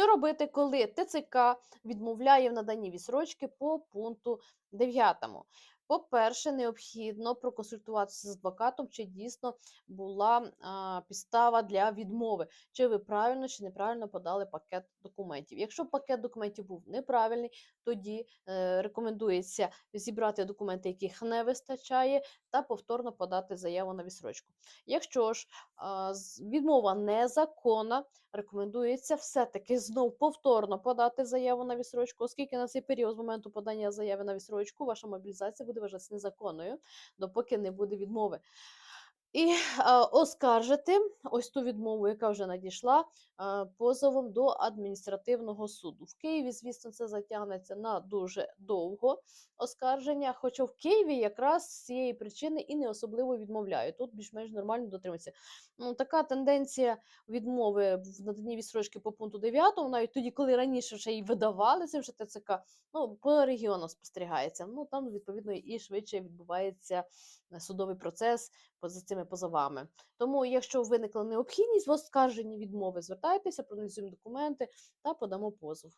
Що робити, коли ТЦК відмовляє в наданні відсрочки по пункту 9? По-перше, необхідно проконсультуватися з адвокатом, чи дійсно була а, підстава для відмови, чи ви правильно чи неправильно подали пакет документів. Якщо пакет документів був неправильний, тоді е, рекомендується зібрати документи, яких не вистачає, та повторно подати заяву на відсрочку. Якщо ж а, відмова незаконна, рекомендується все-таки знов повторно подати заяву на відсрочку, оскільки на цей період з моменту подання заяви на відсрочку ваша мобілізація буде вважатися незаконною, допоки не буде відмови. І оскаржити ось ту відмову, яка вже надійшла позовом до адміністративного суду. В Києві, звісно, це затягнеться на дуже довго оскарження. Хоча в Києві якраз з цієї причини і не особливо відмовляють. Тут більш-менш нормально дотримується. Ну, така тенденція відмови в наданні відсрочки по пункту 9, навіть тоді, коли раніше вже і видавали це вже ТЦК, ну, по регіону спостерігається. Ну, там, відповідно, і швидше відбувається е, судовий процес по- за цими позовами. Тому, якщо виникла необхідність в оскарженні відмови, звертайтеся, проаналізуємо документи та подамо позов.